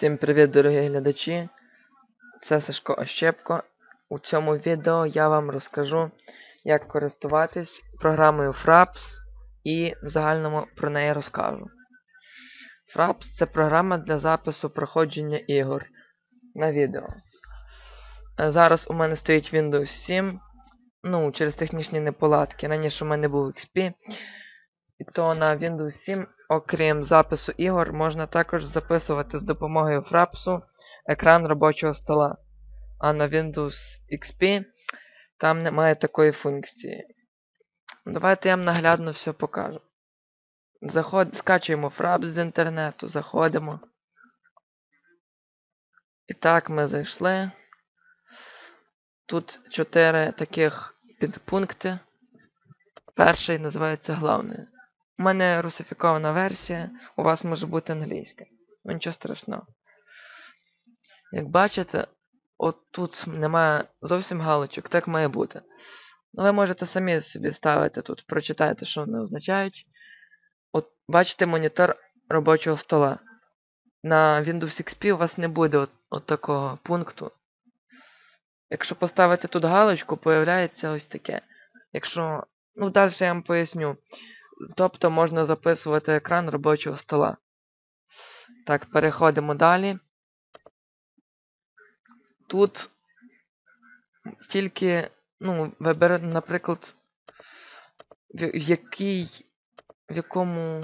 Всім привіт, дорогі глядачі! Це Сашко Ощепко. У цьому відео я вам розкажу, як користуватись програмою Fraps і в загальному про неї розкажу. Fraps це програма для запису проходження ігор на відео. Е, Зараз у мене стоїть Windows 7. Ну, через технічні неполадки. Раніше у мене був XP. І то на Windows 7, окрім запису ігор, можна також записувати з допомогою Fraps екран робочого стола. А на Windows XP там немає такої функції. Давайте я вам наглядно все покажу. Заход... Скачуємо Fraps з інтернету, заходимо. І так, ми зайшли. Тут чотири таких підпункти. Перший називається главний. У мене русифікована версія, у вас може бути англійська. Нічого страшного. Як бачите, от тут немає зовсім галочок, так має бути. Ну, ви можете самі собі ставити тут, прочитайте, що вони означають. От бачите монітор робочого стола. На Windows XP у вас не буде от, от такого пункту. Якщо поставити тут галочку, появляється ось таке. Якщо. Ну, далі я вам поясню. Тобто можна записувати екран робочого стола. Так, переходимо далі. Тут тільки, ну, виберете, наприклад, в, який, в якому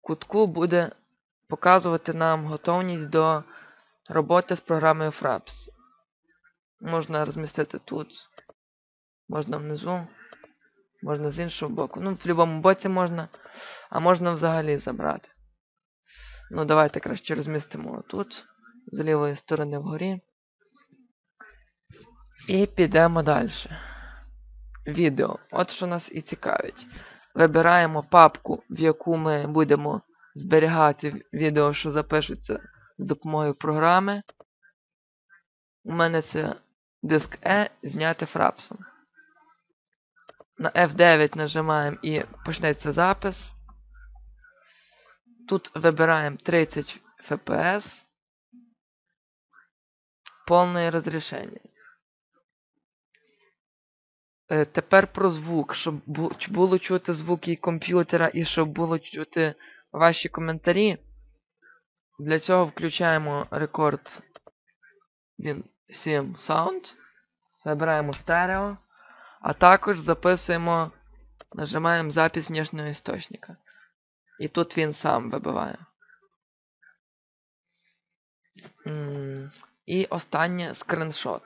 кутку буде показувати нам готовність до роботи з програмою Fraps. Можна розмістити тут, можна внизу. Можна з іншого боку. Ну, в будь-якому боці можна, а можна взагалі забрати. Ну, давайте краще розмістимо тут, з лівої сторони вгорі. І підемо далі. Відео. От що нас і цікавить. Вибираємо папку, в яку ми будемо зберігати відео, що запишуться з допомогою програми. У мене це диск E зняти фрапсом. На F9 нажимаємо і почнеться запис. Тут вибираємо 30 FPS. Повне розрішення. Е, Тепер про звук, щоб було чути звуки комп'ютера і щоб було чути ваші коментарі. Для цього включаємо рекорд 7 Sound. Вибираємо стерео. А також записуємо, нажимаємо запис внешнього істочника. І тут він сам вибиває. І останнє скриншот.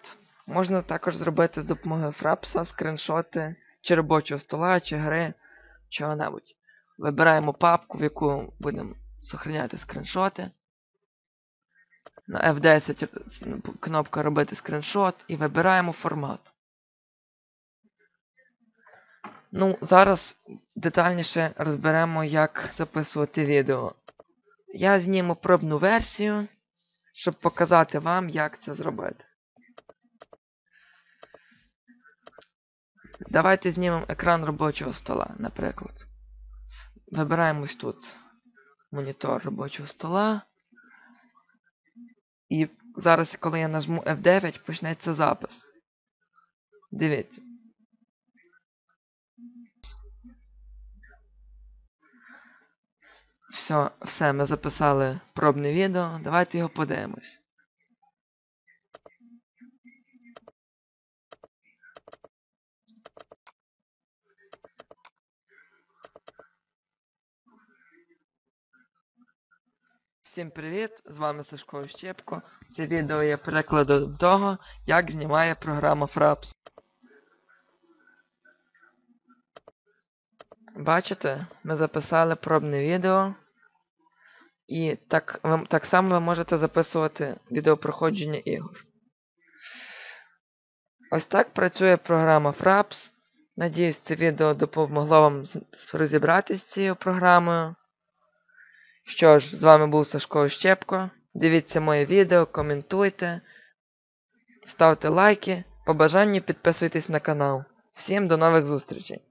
Можна також зробити з допомогою фрапса скриншоти чи робочого стола, чи гри, чого-небудь. Вибираємо папку, в яку будемо зберігати скриншоти. На F10 кнопка робити скриншот і вибираємо формат. Ну, зараз детальніше розберемо, як записувати відео. Я зніму пробну версію, щоб показати вам, як це зробити. Давайте знімемо екран робочого стола, наприклад. Вибираємо ось тут монітор робочого стола. І зараз, коли я нажму F9, почнеться запис. Дивіться. Все, все, ми записали пробне відео. Давайте його подивимось. Всім привіт! З вами Сашко Ощепко. Це відео є перекладом того, як знімає програма Fraps. Бачите, ми записали пробне відео. І так ви, так само ви можете записувати відеопроходження ігор. Ось так працює програма Fraps. Надіюсь, це відео допомогло вам розібратися з цією програмою. Що ж, з вами був Сашко Ощепко. Дивіться моє відео, коментуйте, ставте лайки. По бажанню підписуйтесь на канал. Всім до нових зустрічей!